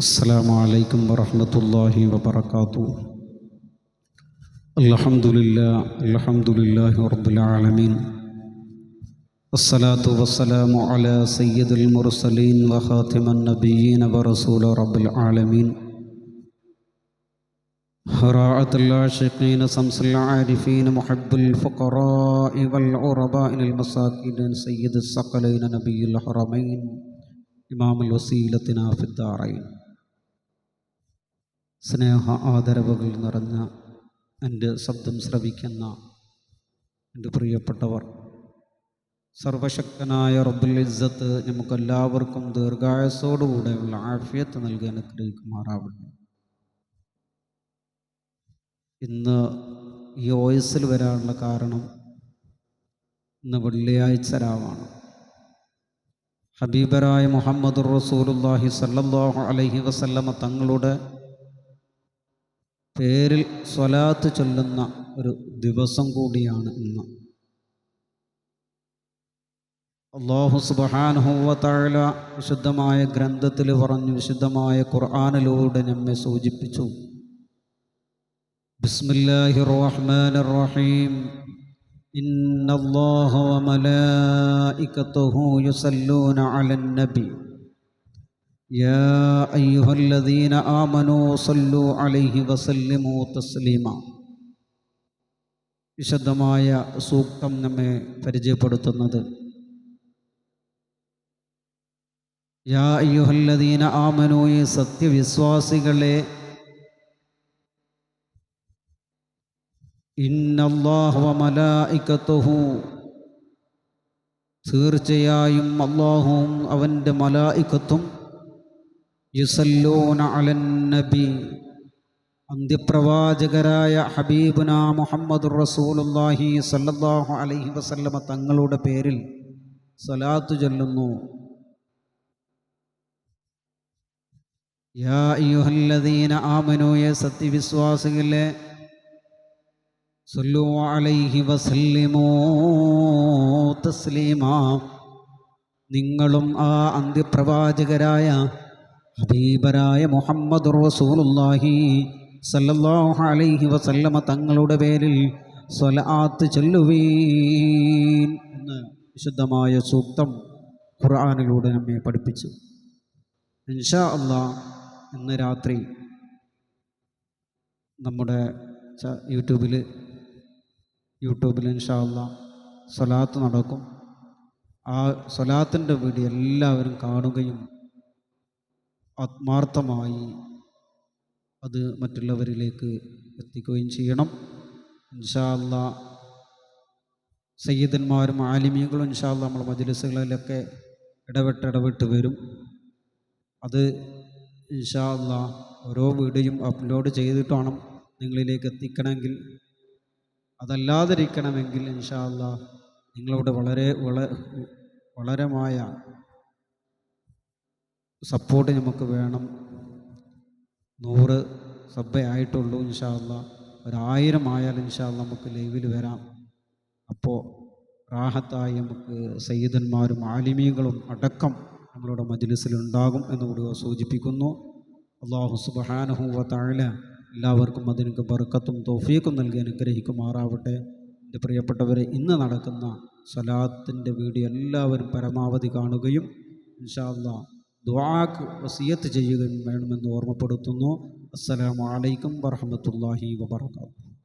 السلام عليكم ورحمة الله وبركاته. الحمد لله الحمد لله رب العالمين. الصلاة والسلام على سيد المرسلين وخاتم النبيين ورسول رب العالمين. راعة العاشقين سمس العارفين محب الفقراء والعرباء المساكين سيد الثقلين نبي الحرمين إمام الوسيلتنا في الدارين. സ്നേഹ ആദരവുകൾ നിറഞ്ഞ എന്റെ ശബ്ദം ശ്രവിക്കുന്ന എന്റെ പ്രിയപ്പെട്ടവർ സർവശക്തനായ റബ്ബുൽ ഇസ്സത്ത് നമുക്കെല്ലാവർക്കും ദീർഘായസോടുകൂടെയുള്ള ആഫിയത്ത് നൽകാൻ അനുഗ്രഹിക്കുമാറാവട്ടെ. ഇന്ന് ഈ വോയിസിൽ വരാനുള്ള കാരണം ഇന്ന് വെള്ളിയാഴ്ച രാവാണ്. ഹബീബരായ മുഹമ്മദ് റസൂലുല്ലാഹി സല്ലല്ലാഹു അലൈഹി വസല്ലമ തങ്ങളുടെ പേരിൽ സ്വലാത്ത് ചൊല്ലുന്ന ഒരു ദിവസം കൂടിയാണ് ഇന്ന്. അള്ളാഹു സുബഹാനുഹൂവത്താഴ വിശുദ്ധമായ ഗ്രന്ഥത്തിൽ പറഞ്ഞു വിശുദ്ധമായ ഖുർആാനിലൂടെ നമ്മെ സൂചിപ്പിച്ചു. ബിസ്മില്ലാഹി റഹ്മാൻ റഹീം ഇന്നല്ലാഹു വമലായികതുഹു യുസല്ലൂന അലൻ يا أيها الذين آمنوا صلوا عليه وسلموا تسليما വിശദമായ സൂക്തം നമ്മെ പരിചയപ്പെടുത്തുന്നത് യാ അയ്യുഹല്ലദീന ആമനു ഈ സത്യവിശ്വാസികളെ ഇന്നല്ലാഹു മലായിക്കത്തുഹു തീർച്ചയായും അള്ളാഹുവും അവൻ്റെ മലായിക്കത്തും അന്ത്യപ്രവാചകരായ ഹബീബുന മുഹമ്മദ് റസൂലുല്ലാഹി സല്ലല്ലാഹു അലൈഹി വസല്ലമ തങ്ങളുടെ പേരിൽ സലാത്തു ചൊല്ലുന്നു. യാ അയ്യുഹല്ലദീന ആമനോയെ സത്യവിശ്വാസികളെ അലൈഹി വസല്ലിമോ തസ്ലീമാ. നിങ്ങളും ആ അന്ത്യപ്രവാചകരായ ഹബീബരായ മുഹമ്മദ് റസൂലുല്ലാഹി സല്ലല്ലാഹു അലൈഹി വസല്ലമ തങ്ങളുടെ പേരിൽ സ്വലാത്ത് ചൊല്ലുവീൻ എന്ന് വിശുദ്ധമായ സൂക്തം ഖുർആാനിലൂടെ നമ്മെ പഠിപ്പിച്ചു. ഇൻഷാ അള്ളാ ഇന്ന് രാത്രി നമ്മുടെ യൂട്യൂബിൽ യൂട്യൂബിൽ ഇൻഷാ അള്ളാ സ്വലാത്ത് നടക്കും. ആ സ്വലാത്തിന്റെ വീഡിയോ എല്ലാവരും കാണുകയും ആത്മാർത്ഥമായി അത് മറ്റുള്ളവരിലേക്ക് എത്തിക്കുകയും ചെയ്യണം. ഇൻഷാല്ല സയ്യിദന്മാരും ആലിമീങ്ങളും ഇൻഷാല്ല നമ്മൾ മജലിസുകളിലൊക്കെ ഇടപെട്ട് ഇടപെട്ട് വരും. അത് ഇൻഷാല്ല ഓരോ വീഡിയോയും അപ്ലോഡ് ചെയ്തിട്ട് വേണം നിങ്ങളിലേക്ക് എത്തിക്കണമെങ്കിൽ. അതല്ലാതിരിക്കണമെങ്കിൽ ഇൻഷാല്ല നിങ്ങളോട് വളരെ വള വളരമായ സപ്പോർട്ട് നമുക്ക് വേണം. നൂറ് സബ്ബേ ആയിട്ടുള്ളൂ ഇൻഷാല്ല ഒരായിരം ആയാൽ ഇൻഷാല്ല നമുക്ക് ലൈവിൽ വരാം. അപ്പോൾ റാഹത്തായി നമുക്ക് സയ്യിദന്മാരും ആലിമീങ്ങളും അടക്കം നമ്മളുടെ മജ്ലിസിലുണ്ടാകും എന്നുകൂടി സൂചിപ്പിക്കുന്നു. അള്ളാഹു സുബഹാനഹുവ താഴെ എല്ലാവർക്കും അതിനൊക്കെ ബർക്കത്തും തോഫീക്കും നൽകി അനുഗ്രഹിക്കുമാറാവട്ടെ. എന്റെ പ്രിയപ്പെട്ടവരെ ഇന്ന് നടക്കുന്ന സ്വലാത്തിന്റെ വീഡിയോ എല്ലാവരും പരമാവധി കാണുകയും ഇൻഷാല്ലാ ദുആക്ക് വസിയത്ത് ചെയ്യുകയും വേണമെന്ന് ഓർമ്മപ്പെടുത്തുന്നു. അസ്സലാമു അലൈക്കും വറഹമത്തല്ലാഹി വബർക്കാത്തു